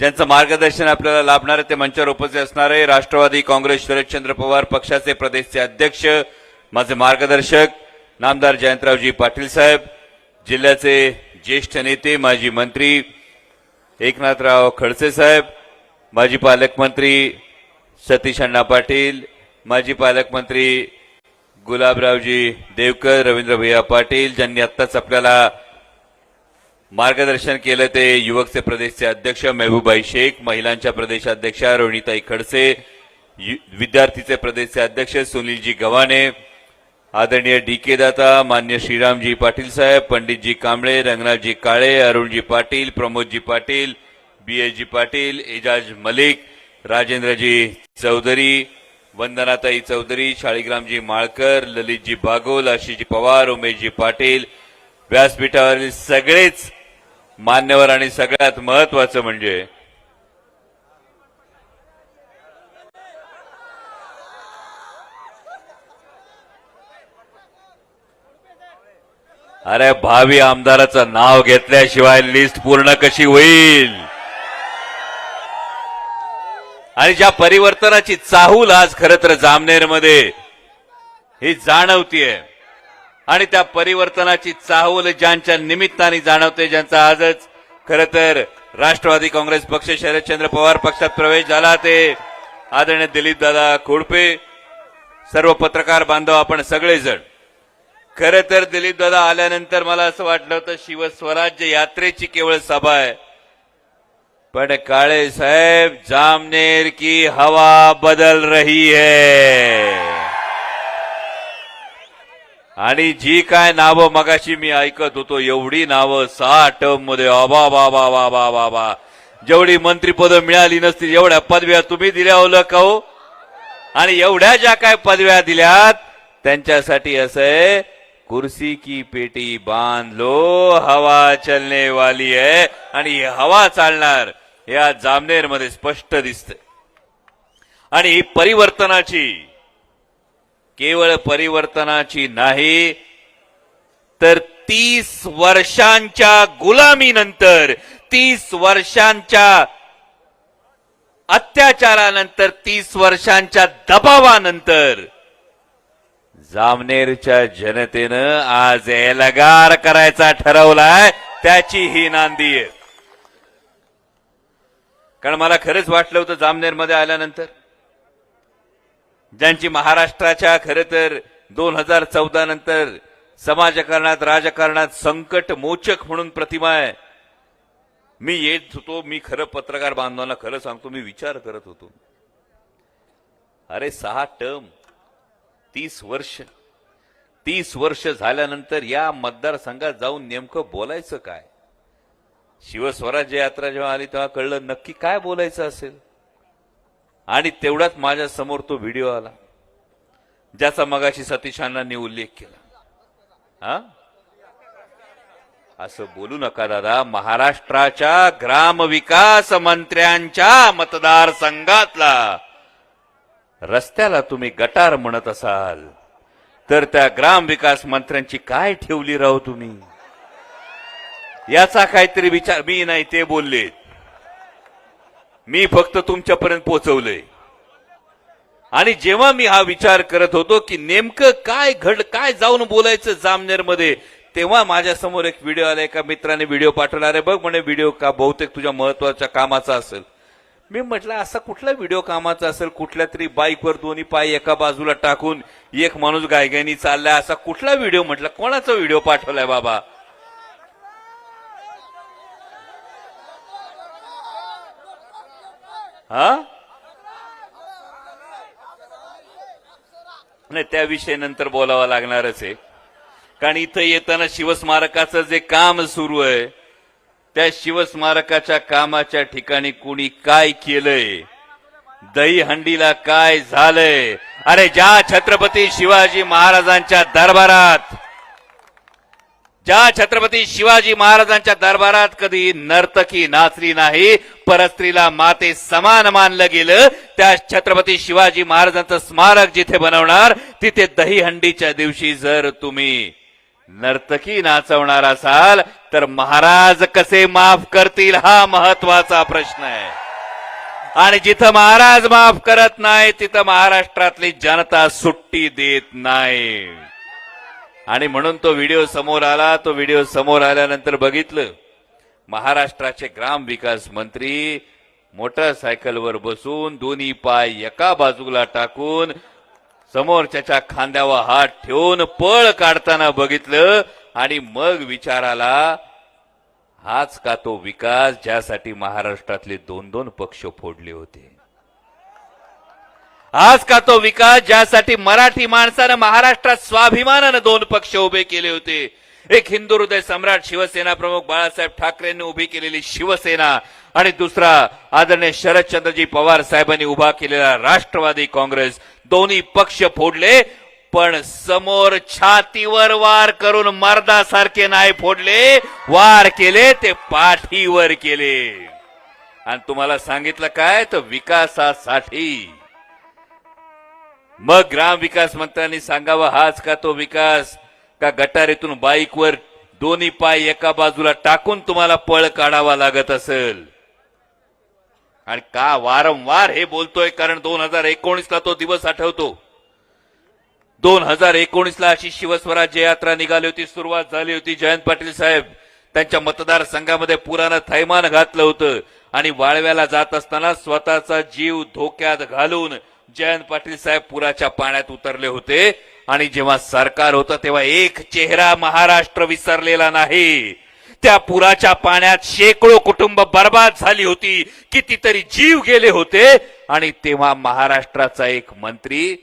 ज्यांचं मार्गदर्शन आपल्याला लाभणार आहे ते मंचावर उपस्थित असणारे राष्ट्रवादी काँग्रेस शरदचंद्र पवार पक्षाचे प्रदेशचे अध्यक्ष माझे मार्गदर्शक नामदार जयंतरावजी पाटील साहेब जिल्ह्याचे ज्येष्ठ नेते माजी मंत्री एकनाथराव खडसे साहेब माजी पालकमंत्री सतीश अण्णा पाटील माजी पालकमंत्री गुलाबरावजी देवकर रवींद्रभैया पाटील ज्यांनी आत्ताच आपल्याला मार्गदर्शन केलं ते युवकचे प्रदेशचे अध्यक्ष मेहबूबाई शेख महिलांच्या प्रदेशाध्यक्षा रोहिणीताई खडसे यु- विद्यार्थीचे प्रदेशचे अध्यक्ष सुनीलजी गव्हाणे आदरणीय डी के दाता मान्य श्रीरामजी पाटील साहेब Panditji Kamble Ranganathji Kale Arunji Patil Pramodji Patil B S G Patil Ejaz Malik Rajendraji Chaudhari Vandanatai Chaudhari Shaligramji Malkar Lalitji Bagol Ashishji Pawar Umeshji Patil व्यासपीठावरील सगळेच मान्यवर आणि सगळ्यात महत्वाचं म्हणजे अरे भावी आमदाराचं नाव घेतल्याशिवाय लिस्ट पूर्ण कशी होईल? आणि ज्या परिवर्तनाची चाहूल आज खरं तर जामनेरमध्ये ही जाणवतीये. आणि त्या परिवर्तनाची चाहूल ज्यांच्या निमित्ताने जाणवते ज्यांचा आजच खरं तर राष्ट्रवादी काँग्रेस पक्ष शरदचंद्र पवार पक्षात प्रवेश झाला ते आदरणीय दिलीप दादा खोडपे सर्व पत्रकार बांधव आपण सगळेजण. खरं तर दिलीप दादा आल्यानंतर मला असं वाटलं होतं शिवस्वराज्य यात्रेची केवळ सभा आहे. पण काळे साहेब जामनेर की हवा बदल रही है. आणि जी काय नावं मगाशी मी ऐकत होतो एवढी नावं सहा टर्ममध्ये अबा बाबा बाबा बाबा जेवढी मंत्रीपदं मिळाली नसतील एवढ्या पदव्या तुम्ही दिल्या ओलं का हो? आणि एवढ्या ज्या काय पदव्या दिल्यात त्यांच्यासाठी असं आहे कुर्सी की पेटी बांध लो हवा चलने वाली आहे आणि हवा चालणार या जामनेरमध्ये स्पष्ट दिसत आणि ही परिवर्तनाची केवळ परिवर्तनाची नाही तर तीस वर्षांच्या गुलामीनंतर तीस वर्षांच्या अत्याचारानंतर तीस वर्षांच्या दबावानंतर जामनेरच्या जनतेनं आज एलगार करायचा ठरवलाय त्याची ही नांदी आहे. कारण मला खरंच वाटलं होतं जामनेरमध्ये आल्यानंतर. ज्यांची महाराष्ट्राच्या खरं तर दोन हजार चौदा नंतर समाजकारणात राजकारणात संकट मोचक म्हणून प्रतिमा आहे. मी येत होतो मी खरं पत्रकार बांधवांना खरं सांगतो मी विचार करत होतो. अरे सहा टर्म तीस वर्ष. तीस वर्ष झाल्यानंतर या मतदारसंघात जाऊन नेमकं बोलायचं काय? शिवस्वराज्य यात्रा जेव्हा आली तेव्हा कळलं नक्की काय बोलायचं असेल? आणि तेवढ्यात माझ्यासमोर तो व्हिडिओ आला ज्याचा मगाशी सतीशांनी उल्लेख केला. हा? असं बोलू नका दादा महाराष्ट्राच्या ग्रामविकास मंत्र्यांच्या मतदारसंघातला रस्त्याला तुम्ही गटार म्हणत असाल तर त्या ग्रामविकास मंत्र्यांची काय ठेवली राहू तुम्ही? याचा काहीतरी विचार मी नाही ते बोलले. मी फक्त तुमच्यापर्यंत पोहोचवलंय. आणि जेव्हा मी हा विचार करत होतो की नेमकं काय घड काय जाऊन बोलायचं जामनेरमध्ये तेव्हा माझ्यासमोर एक व्हिडिओ आला एका मित्राने व्हिडिओ पाठवला. अरे बघ म्हणे व्हिडिओ का बहुतेक तुझ्या महत्त्वाच्या कामाचा असेल. मी म्हटलं असा कुठला व्हिडिओ कामाचा असेल कुठल्या तरी बाईकवर दोन्ही पाय एका बाजूला टाकून एक माणूस गायगायनी चाललाय असा कुठला व्हिडिओ? म्हटला कोणाचा व्हिडिओ पाठवलाय बाबा? हा? नाही त्याविषयी नंतर बोलावं लागणारच आहे. कारण इथं येताना शिवस्मारकाचं जे काम सुरू आहे त्या शिवस्मारकाच्या कामाच्या ठिकाणी कुणी काय केलंय? दहीहंडीला काय झालंय? अरे ज्या छत्रपती शिवाजी महाराजांच्या दरबारात ज्या छत्रपती शिवाजी महाराजांच्या दरबारात कधी नर्तकी नाचली नाही परस्त्रीला माते समान मानलं गेलं त्या छत्रपती शिवाजी महाराजांचं स्मारक जिथे बनवणार तिथे दहीहंडीच्या दिवशी जर तुम्ही नर्तकी नाचवणार असाल तर महाराज कसे माफ करतील हा महत्त्वाचा प्रश्न आहे. आणि जिथं महाराज माफ करत नाही तिथं महाराष्ट्रातली जनता सुट्टी देत नाही. आणि म्हणून तो व्हिडिओ समोर आला तो व्हिडिओ समोर आल्यानंतर बघितलं महाराष्ट्राचे ग्राम विकास मंत्री मोटरसायकलवर बसून दोन्ही पाय एका बाजूला टाकून समोरच्याच्या खांद्यावर हात ठेवून पळ काढताना बघितलं आणि मग विचाराला हाच का तो विकास ज्यासाठी महाराष्ट्रातले दोन दोन पक्ष फोडले होते? आज का तो विकास ज्यासाठी मराठी माणसानं महाराष्ट्रात स्वाभिमानानं दोन पक्ष उभे केले होते. एक हिंदू हृदय सम्राट शिवसेना प्रमुख बाळासाहेब ठाकरेंनी उभी केलेली शिवसेना आणि दुसरा आदरणीय शरदचंद्रजी पवार साहेबांनी उभा केलेला राष्ट्रवादी काँग्रेस. दोन्ही पक्ष फोडले पण समोर छातीवर वार करून मर्दासारखे नाही फोडले. वार केले ते पाठीवर केले. आणि तुम्हाला सांगितलं काय? तर विकासासाठी. मग ग्राम विकास मंत्र्यांनी सांगावा हाच का तो विकास? का गटारीतून बाईकवर दोन्ही पाय एका बाजूला टाकून तुम्हाला पळ काढावा लागत असेल? आणि का वारंवार हे बोलतोय? कारण दोन हजार एकोणीसला तो दिवस आठवतो. दोन हजार एकोणीसला अशी शिवस्वराज्य यात्रा निघाली होती सुरुवात झाली होती. जयंत पाटील साहेब त्यांच्या मतदारसंघामध्ये पुरानं थैमान घातलं होतं. आणि वाळव्याला जात असताना स्वतःचा जीव धोक्यात घालून जयंत पाटील साहेब पुराच्या पाण्यात उतरले होते आणि जेव्हा सरकार होतं तेव्हा एक चेहरा महाराष्ट्र विसरलेला नाही. त्या पुराच्या पाण्यात शेकडो कुटुंब बर्बाद झाली होती कितीतरी जीव गेले होते आणि तेव्हा महाराष्ट्राचा एक मंत्री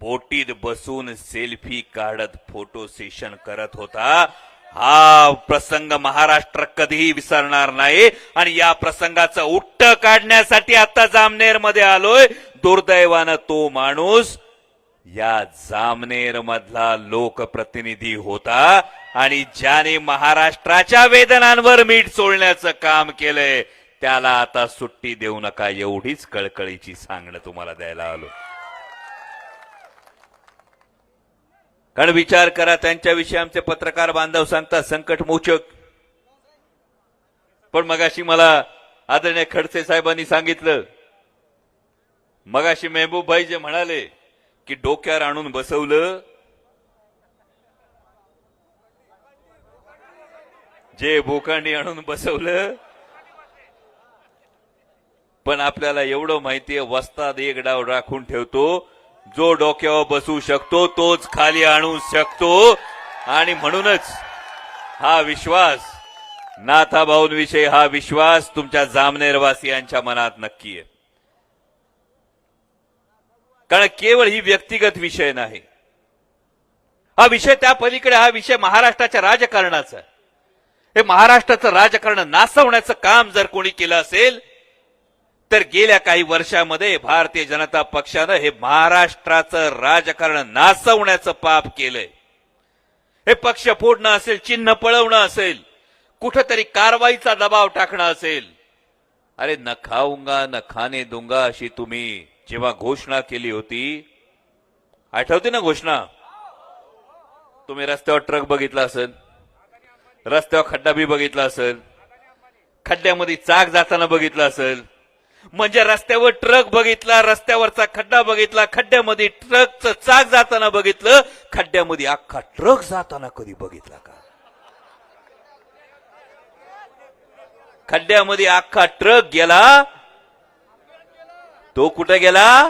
बोटीत बसून सेल्फी काढत फोटो सेशन करत होता. हा प्रसंग महाराष्ट्र कधीही विसरणार नाही. आणि या प्रसंगाचं उट्ट काढण्यासाठी आता जामनेरमध्ये आलोय. दुर्दैवानं तो माणूस या जामनेर मधला लोकप्रतिनिधी होता. आणि ज्याने महाराष्ट्राच्या वेदनांवर मीठ चोळण्याचं काम केलंय त्याला आता सुट्टी देऊ नका एवढीच कळकळीची सांगणं तुम्हाला द्यायला आलो कारण विचार करा त्यांच्याविषयी आमचे पत्रकार बांधव सांगतात संकट मोचक. पण मगाशी मला आदरणीय खडसे साहेबांनी सांगितलं. मगाशी मेहबूबभाई जे म्हणाले की डोक्यावर आणून बसवलं जे बोकांडी आणून बसवलं पण आपल्याला एवढं माहितीये वस्ताद एक डाव राखून ठेवतो जो डोक्यावर बसू शकतो तोच खाली आणू शकतो. आणि म्हणूनच हा विश्वास नाथाभाऊंविषयी हा विश्वास तुमच्या जामनेरवासियांच्या मनात नक्की आहे. कारण केवळ ही व्यक्तिगत विषय नाही. हा विषय त्या पलीकडे हा विषय महाराष्ट्राच्या राजकारणाचा हे महाराष्ट्राचं राजकारण नासवण्याचं काम जर कोणी केलं असेल तर गेल्या काही वर्षामध्ये भारतीय जनता पक्षानं हे महाराष्ट्राचं राजकारण नाचवण्याचं पाप केलंय. हे पक्ष फोडणं असेल चिन्ह पळवणं असेल कुठंतरी कारवाईचा दबाव टाकणं असेल. अरे न खाऊंगा न खाने दुंगा अशी तुम्ही जेव्हा घोषणा केली होती आठवते ना घोषणा? तुम्ही रस्त्यावर ट्रक बघितला असेल रस्त्यावर खड्डा बी बघितला असेल खड्ड्यामध्ये चाक जाताना बघितलं असेल म्हणजे रस्त्यावर ट्रक बघितला रस्त्यावरचा खड्डा बघितला खड्ड्यामध्ये ट्रकचं चाक जाताना बघितलं खड्ड्यामध्ये अख्खा ट्रक जाताना कधी बघितला का? खड्ड्यामध्ये अख्खा ट्रक गेला. तो कुठं गेला?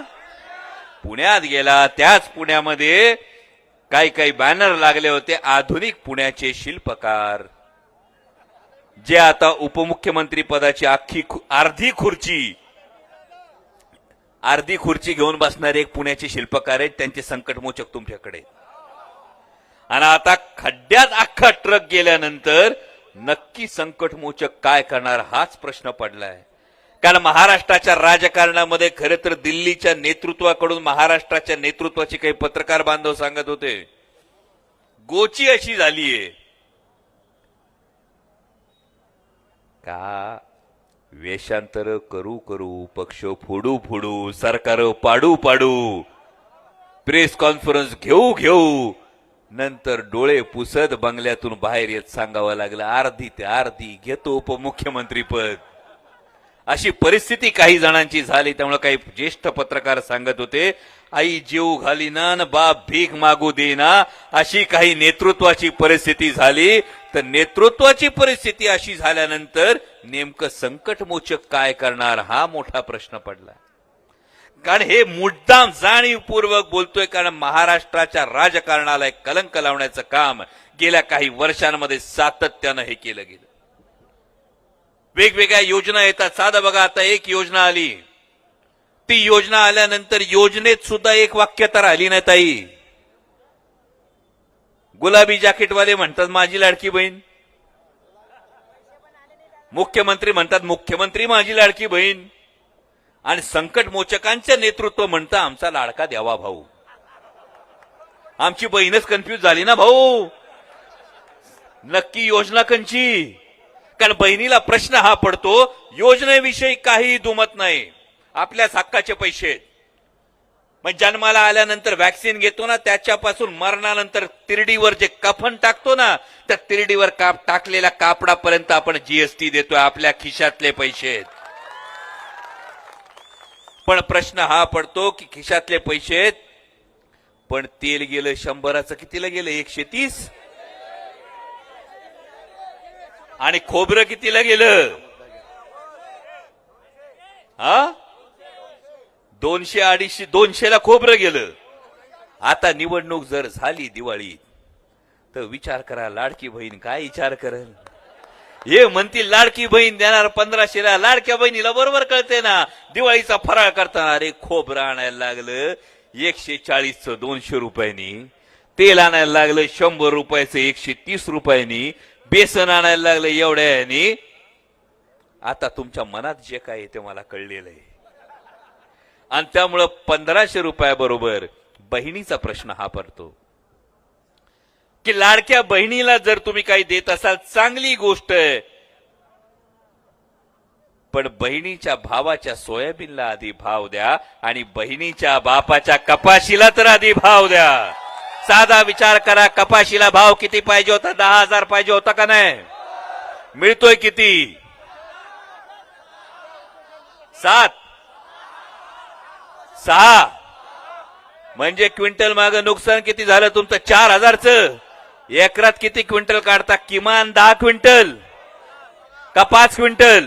पुण्यात गेला. त्याच पुण्यामध्ये काही काही बॅनर लागले होते आधुनिक पुण्याचे शिल्पकार. जे आता उपमुख्यमंत्री पदाची अख्खी खु- अर्धी खुर्ची अर्धी खुर्ची घेऊन बसणारे एक पुण्याचे शिल्पकार आहेत त्यांचे संकटमोचक तुमच्याकडे. आणि आता खड्ड्यात अख्खा ट्रक गेल्यानंतर नक्की संकटमोचक काय करणार हाच प्रश्न पडलाय. कारण महाराष्ट्राच्या राजकारणामध्ये खरं तर दिल्लीच्या नेतृत्वाकडून महाराष्ट्राच्या नेतृत्वाची काही पत्रकार बांधव सांगत होते गोची अशी झालीये. का? वेषांतर करू करू पक्ष फोडू फोडू सरकार पाडू पाडू प्रेस कॉन्फरन्स घेऊ घेऊ नंतर डोळे पुसत बंगल्यातून बाहेर येत सांगावं लागलं अर्धी ते अर्धी घेतो उपमुख्यमंत्री पद. अशी परिस्थिती काही जणांची झाली त्यामुळे काही ज्येष्ठ पत्रकार सांगत होते आई जीव घालीना न बाप भीक मागू देना अशी काही नेतृत्वाची परिस्थिती झाली. तर नेतृत्वाची परिस्थिती अशी झाल्यानंतर नेमकं संकटमोचक काय करणार हा मोठा प्रश्न पडला. कारण हे मुद्दाम जाणीवपूर्वक बोलतोय कारण महाराष्ट्राच्या राजकारणाला एक कलंक लावण्याचं काम गेल्या काही वर्षांमध्ये सातत्यानं हे केलं गेलं. वेगवेगळ्या योजना येतात. साधं बघा आता एक योजना आली. ती योजना आल्यानंतर योजनेत सुद्धा एक वाक्य तर आली नाही ताई. गुलाबी जॅकेटवाले म्हणतात माझी लाडकी बहीण. मुख्यमंत्री म्हणतात मुख्यमंत्री माझी लाडकी बहीण. आणि संकट मोचकांचं नेतृत्व म्हणतं आमचा लाडका द्यावा भाऊ. आमची बहीणच कन्फ्युज झाली ना भाऊ. नक्की योजना कंची कारण बहिणीला प्रश्न हा पडतो योजनेविषयी काही दुमत नाही. आपल्याच हक्काचे पैसे आहेत. मग जन्माला आल्यानंतर व्हॅक्सिन घेतो ना त्याच्यापासून मरणानंतर तिरडीवर जे कफन टाकतो ना त्या तिरडीवर काप टाकलेल्या कापडापर्यंत आपण जीएसटी देतोय आपल्या खिशातले पैसे आहेत. पण प्रश्न हा पडतो की खिशातले पैसे आहेत पण तेल गेलं शंभराचं कितीला गेलं? एकशे तीस? आणि खोबरं कितीला गेलं? हा? दोनशे अडीचशे दोनशेला खोबरं गेलं. आता निवडणूक जर झाली दिवाळी तर विचार करा लाडकी बहीण काय विचार करेल? हे म्हणतील लाडकी बहीण देणार पंधराशेला लाडक्या बहिणीला बरोबर कळते ना. दिवाळीचा फराळ करताना अरे खोबरं आणायला लागलं एकशे चाळीसचं दोनशे रुपयांनी. तेल आणायला लागलं शंभर रुपयाचं एकशे तीस रुपयांनी. बेसन आणायला लागलं एवढ्यानी आता तुमच्या मनात जे काय ते मला कळलेलं आहे. आणि त्यामुळं पंधराशे रुपयाबरोबर बहिणीचा प्रश्न हा पडतो. की लाडक्या बहिणीला जर तुम्ही काही देत असाल चांगली गोष्ट पण बहिणीच्या भावाच्या सोयाबीनला आधी भाव द्या आणि बहिणीच्या बापाच्या कपाशीला तर आधी भाव द्या. साधा विचार करा कपाशीला भाव किती पाहिजे होता? दहा हजार पाहिजे होता का नाही? मिळतोय किती? सात. सहा. म्हणजे क्विंटल माग नुकसान किती झालं तुमचं? चार हजारचं. एकरात किती क्विंटल काढता? किमान दहा क्विंटल का पाच क्विंटल?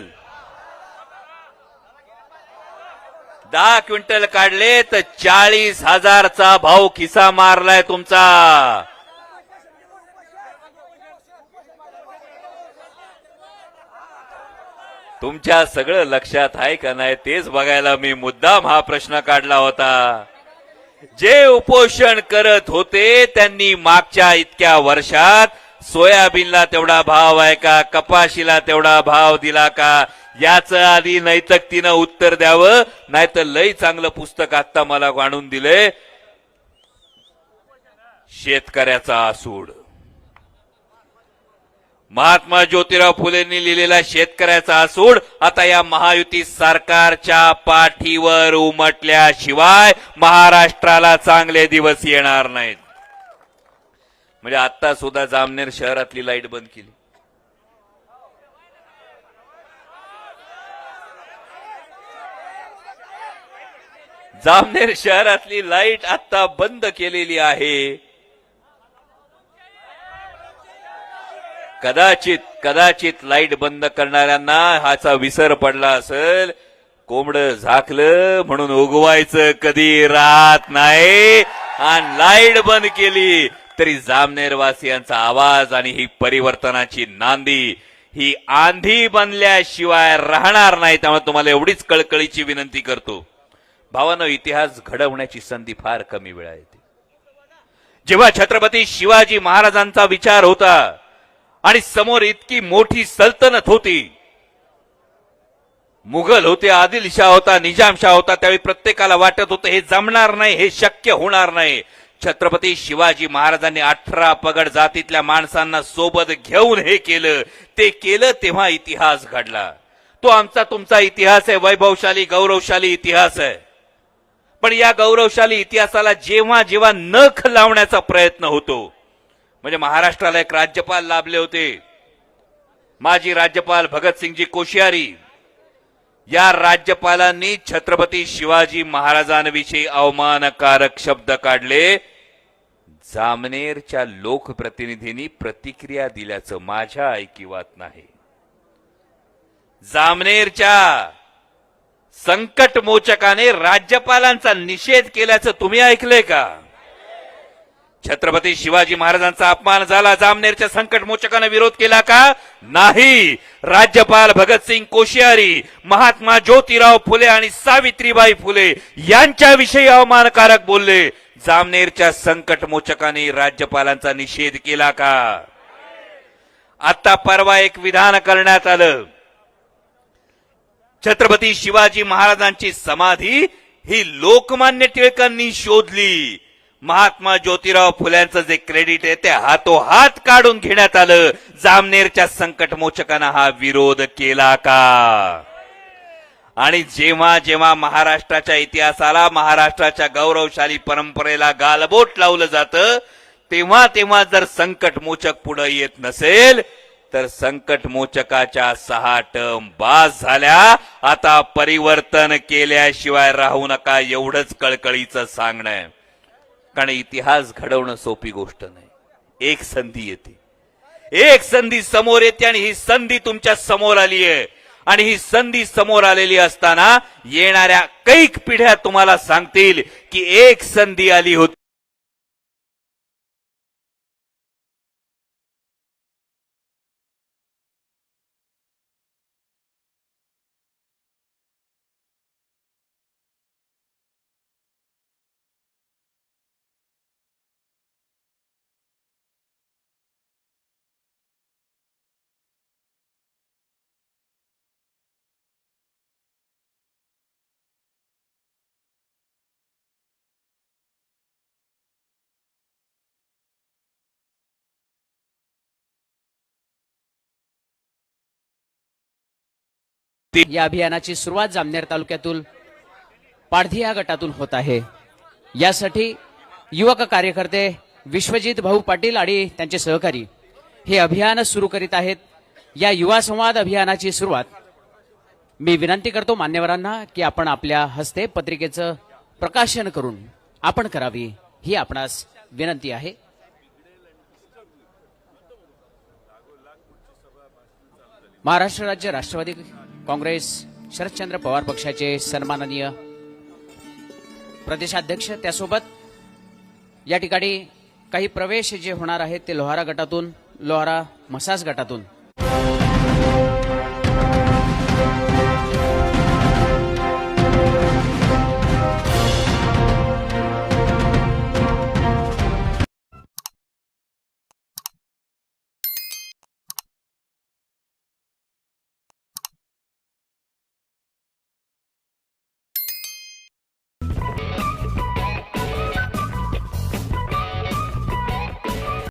दहा क्विंटल काढले तर चाळीस हजारचा भाव खिसा मारलाय तुमचा. तुमच्या सगळं लक्षात आहे का नाही तेच बघायला मी मुद्दाम हा प्रश्न काढला होता. जे उपोषण करत होते त्यांनी मागच्या इतक्या वर्षात सोयाबीनला तेवढा भाव आहे का? कपाशीला तेवढा भाव दिला का? याचं आधी नैतकतीनं उत्तर द्यावं नाहीतर लई चांगलं पुस्तक आता मला आणून दिलंय शेतकऱ्याचा आसूड. महात्मा ज्योतिराव फुलेंनी लिहिलेला शेतकऱ्याचा आसूड आता या महायुती सरकारच्या पाठीवर उमटल्याशिवाय महाराष्ट्राला चांगले दिवस येणार नाहीत. म्हणजे आता सुद्धा जामनेर शहरातली लाइट बंद केली. जामनेर शहरातली लाइट आता बंद केलेली आहे. कदाचित कदाचित लाइट बंद करणाऱ्यांना हाचा विसर पडला असेल. कोंबड झाकलं म्हणून उगवायचं कधी राहत नाही. आणि लाइट बंद केली. तरी जामनेरवासियांचा आवाज आणि ही परिवर्तनाची नांदी ही आंधी बनल्याशिवाय राहणार नाही. त्यामुळे तुम्हाला एवढीच कळकळीची विनंती करतो. भावानं इतिहास घडवण्याची संधी फार कमी वेळा येते. जेव्हा छत्रपती शिवाजी महाराजांचा विचार होता आणि समोर इतकी मोठी सल्तनत होती मुघल होते आदिलशाह होता निजामशाह होता त्यावेळी प्रत्येकाला वाटत होतं हे जमणार नाही हे शक्य होणार नाही. छत्रपती शिवाजी महाराजांनी अठरा पगड जातीतल्या माणसांना सोबत घेऊन हे केलं. ते केलं तेव्हा इतिहास घडला. तो आमचा तुमचा इतिहास आहे वैभवशाली गौरवशाली इतिहास आहे. पण या गौरवशाली इतिहासाला जेव्हा जेव्हा नख लावण्याचा प्रयत्न होतो म्हणजे महाराष्ट्राला एक राज्यपाल लाभले होते. माजी राज्यपाल भगतसिंगजी कोश्यारी या राज्यपालांनी छत्रपती शिवाजी महाराजांविषयी अवमानकारक शब्द काढले. जामनेरच्या लोकप्रतिनिधींनी प्रतिक्रिया दिल्याचं माझ्या ऐकिवात नाही. जामनेरच्या संकटमोचकाने राज्यपालांचा निषेध केल्याचं तुम्ही ऐकलंय का? छत्रपती शिवाजी महाराजांचा अपमान झाला जामनेरच्या संकटमोचकाने विरोध केला का? नाही. राज्यपाल भगतसिंग कोश्यारी महात्मा ज्योतिराव फुले आणि सावित्रीबाई फुले यांच्याविषयी अवमानकारक बोलले. जामनेरच्या संकटमोचकाने राज्यपालांचा निषेध केला का? आता परवा एक विधान करण्यात आलं. छत्रपती शिवाजी महाराजांची समाधी ही लोकमान्य टिळकांनी शोधली. महात्मा ज्योतिराव फुल्यांचं जे क्रेडिट आहे ते हातोहात काढून घेण्यात आलं. जामनेरच्या संकटमोचकांना हा विरोध केला का? आणि जेव्हा जेव्हा महाराष्ट्राच्या इतिहासाला महाराष्ट्राच्या गौरवशाली परंपरेला गालबोट लावलं जातं तेव्हा तेव्हा जर संकटमोचक पुढे येत नसेल तर संकटमोचकाच्या सहा टर्म बास झाल्या. आता परिवर्तन केल्याशिवाय राहू नका एवढंच कळकळीचं सांगणं. आहे. कारण इतिहास घडवणं सोपी गोष्ट नाही. एक संधी येते. एक संधी समोर येते आणि ही संधी तुमच्यासमोर आली आहे. आणि ही संधी समोर आलेली असताना येणाऱ्या कैक पिढ्या तुम्हाला सांगतील की एक संधी आली होती. या अभियानाची सुरुवात जामनेर तालुक्यातून पाडधी या गटातून होत आहे. यासाठी युवक कार्यकर्ते विश्वजित भाऊ पाटील आणि त्यांचे सहकारी हे अभियान सुरू करीत आहेत. या युवा संवाद अभियानाची सुरुवात मी विनंती करतो मान्यवरांना की आपण आपल्या हस्ते पत्रिकेचं प्रकाशन करून आपण करावी ही आपणास विनंती आहे. महाराष्ट्र राज्य राष्ट्रवादी काँग्रेस शरदचंद्र पवार पक्षाचे सन्माननीय प्रदेशाध्यक्ष. त्यासोबत या ठिकाणी काही प्रवेश जे होणार आहेत ते लोहारा गटातून लोहारा मसाज गटातून.